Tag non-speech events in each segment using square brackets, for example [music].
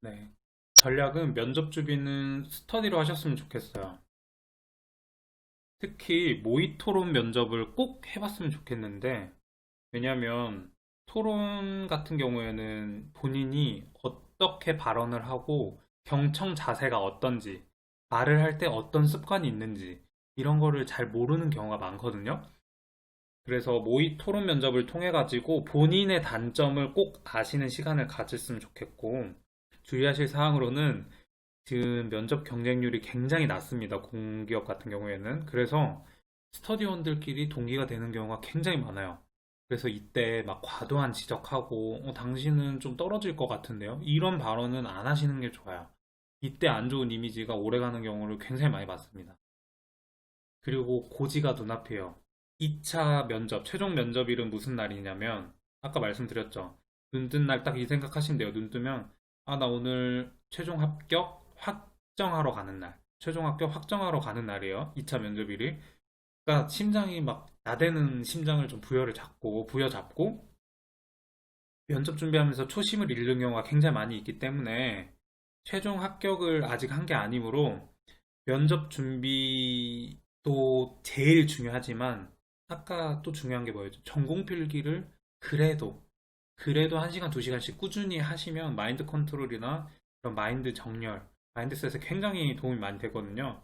네. 전략은 면접 준비는 스터디로 하셨으면 좋겠어요. 특히 모의 토론 면접을 꼭 해봤으면 좋겠는데, 왜냐면 토론 같은 경우에는 본인이 어떻게 발언을 하고 경청 자세가 어떤지, 말을 할 때 어떤 습관이 있는지, 이런 거를 잘 모르는 경우가 많거든요. 그래서 모의 토론 면접을 통해 가지고 본인의 단점을 꼭 아시는 시간을 가졌으면 좋겠고, 주의하실 사항으로는 지금 면접 경쟁률이 굉장히 낮습니다. 공기업 같은 경우에는. 그래서 스터디원들끼리 동기가 되는 경우가 굉장히 많아요. 그래서 이때 막 과도한 지적하고, 어, 당신은 좀 떨어질 것 같은데요? 이런 발언은 안 하시는 게 좋아요. 이때 안 좋은 이미지가 오래가는 경우를 굉장히 많이 봤습니다. 그리고 고지가 눈앞이에요. 2차 면접, 최종 면접일은 무슨 날이냐면, 아까 말씀드렸죠. 눈 뜬 날 딱 이 생각하시면 돼요. 눈 뜨면, 아, 나 오늘 최종 합격 확정하러 가는 날. 최종 합격 확정하러 가는 날이에요. 2차 면접일이. 그러니까 심장이 막 나대는 심장을 좀 부여를 잡고, 부여잡고, 면접 준비하면서 초심을 잃는 경우가 굉장히 많이 있기 때문에, 최종 합격을 아직 한 게 아니므로, 면접 준비도 제일 중요하지만, 아까 또 중요한 게 뭐였죠? 전공 필기를 그래도, 그래도 1시간, 2시간씩 꾸준히 하시면 마인드 컨트롤이나 그런 마인드 정렬, 마인드셋에 굉장히 도움이 많이 되거든요.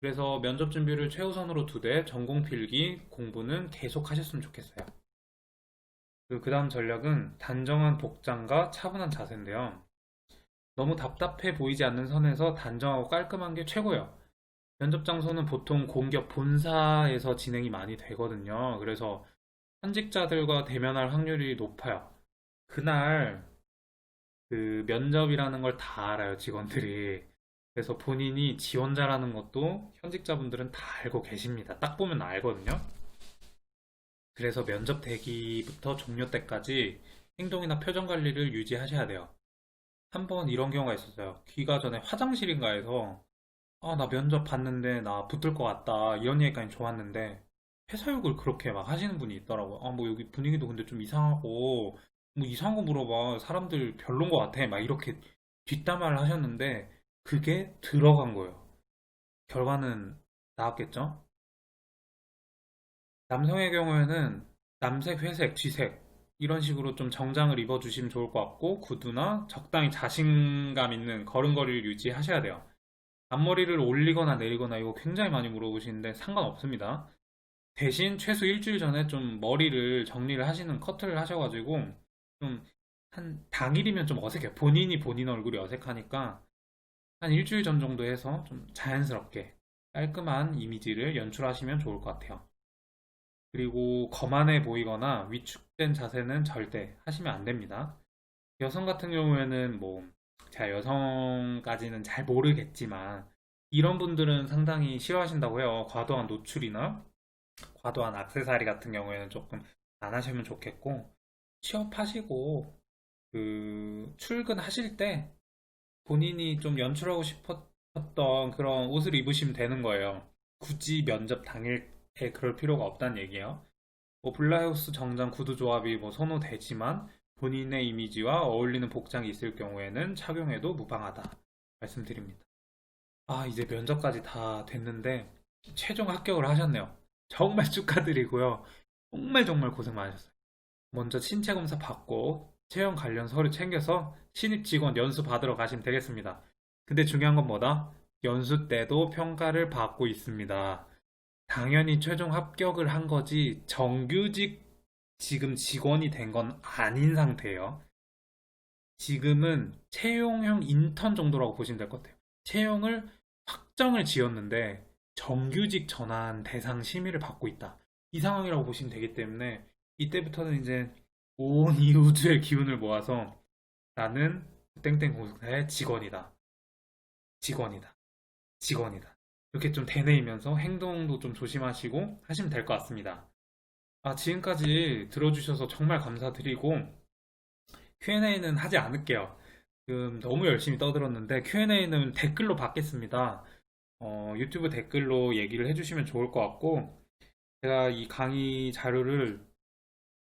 그래서 면접 준비를 최우선으로 두되 전공 필기 공부는 계속 하셨으면 좋겠어요. 그 다음 전략은 단정한 복장과 차분한 자세인데요. 너무 답답해 보이지 않는 선에서 단정하고 깔끔한 게 최고예요. 면접 장소는 보통 공기업 본사에서 진행이 많이 되거든요. 그래서 현직자들과 대면할 확률이 높아요. 그날 그 면접이라는 걸 다 알아요, 직원들이. 그래서 본인이 지원자라는 것도 현직자분들은 다 알고 계십니다. 딱 보면 알거든요. 그래서 면접 대기부터 종료 때까지 행동이나 표정 관리를 유지하셔야 돼요. 한 번 이런 경우가 있었어요. 귀가 전에 화장실인가에서 아, 나 면접 봤는데 나 붙을 것 같다. 이런 얘기까지 좋았는데 회사 욕을 그렇게 막 하시는 분이 있더라고요. 아, 뭐 여기 분위기도 근데 좀 이상하고 뭐 이상한 거 물어봐. 사람들 별론 것 같아. 막 이렇게 뒷담화를 하셨는데 그게 들어간 거예요. 결과는 나왔겠죠? 남성의 경우에는 남색, 회색, 쥐색 이런 식으로 좀 정장을 입어주시면 좋을 것 같고 구두나 적당히 자신감 있는 걸음걸이를 유지하셔야 돼요. 앞머리를 올리거나 내리거나 이거 굉장히 많이 물어보시는데 상관없습니다. 대신 최소 일주일 전에 좀 머리를 정리를 하시는 커트를 하셔가지고 좀 한 당일이면 좀 어색해요. 본인이 본인 얼굴이 어색하니까 한 일주일 전 정도 해서 좀 자연스럽게 깔끔한 이미지를 연출하시면 좋을 것 같아요. 그리고 거만해 보이거나 위축된 자세는 절대 하시면 안 됩니다. 여성 같은 경우에는 뭐 제가 여성까지는 잘 모르겠지만 이런 분들은 상당히 싫어하신다고 해요. 과도한 노출이나 과도한 액세서리 같은 경우에는 조금 안 하시면 좋겠고 취업하시고 그 출근하실 때 본인이 좀 연출하고 싶었던 그런 옷을 입으시면 되는 거예요. 굳이 면접 당일에 그럴 필요가 없다는 얘기예요. 뭐 블라우스 정장 구두 조합이 뭐 선호되지만 본인의 이미지와 어울리는 복장이 있을 경우에는 착용해도 무방하다 말씀드립니다. 아, 이제 면접까지 다 됐는데 최종 합격을 하셨네요. 정말 [laughs] 축하드리고요. 정말 정말 고생 많으셨어요. 먼저 신체 검사 받고 채용 관련 서류 챙겨서 신입 직원 연수 받으러 가시면 되겠습니다. 근데 중요한 건 뭐다? 연수 때도 평가를 받고 있습니다. 당연히 최종 합격을 한 거지 정규직 지금 직원이 된 건 아닌 상태예요. 지금은 채용형 인턴 정도라고 보시면 될 것 같아요. 채용을 확정을 지었는데 정규직 전환 대상 심의를 받고 있다. 이 상황이라고 보시면 되기 때문에 이때부터는 이제 온 [laughs] 이 우주의 기운을 모아서 나는 땡땡 공사의 직원이다. 직원이다. 직원이다. 이렇게 좀 되뇌이면서 행동도 좀 조심하시고 하시면 될 것 같습니다. 아, 지금까지 들어주셔서 정말 감사드리고 Q&A는 하지 않을게요. 지금 너무 열심히 떠들었는데 Q&A는 댓글로 받겠습니다. 어, 유튜브 댓글로 얘기를 해주시면 좋을 것 같고 제가 이 강의 자료를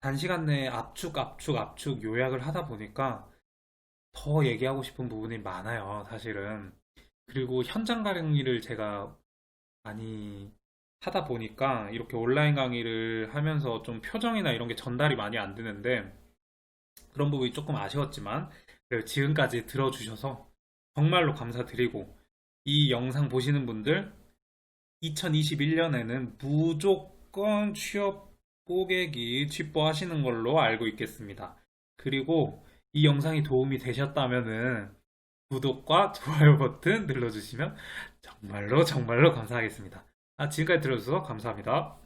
단시간 내에 압축, 압축, 압축 요약을 하다 보니까 더 얘기하고 싶은 부분이 많아요, 사실은. 그리고 현장 강의를 제가 많이 하다 보니까 이렇게 온라인 강의를 하면서 좀 표정이나 이런 게 전달이 많이 안 되는데 그런 부분이 조금 아쉬웠지만 지금까지 들어주셔서 정말로 감사드리고 이 영상 보시는 분들 2021년에는 무조건 취업 고객이 취뽀하시는 걸로 알고 있겠습니다. 그리고 이 영상이 도움이 되셨다면은 구독과 [laughs] 좋아요 버튼 눌러주시면 정말로 정말로 감사하겠습니다. 아, 지금까지 들어주셔서 감사합니다.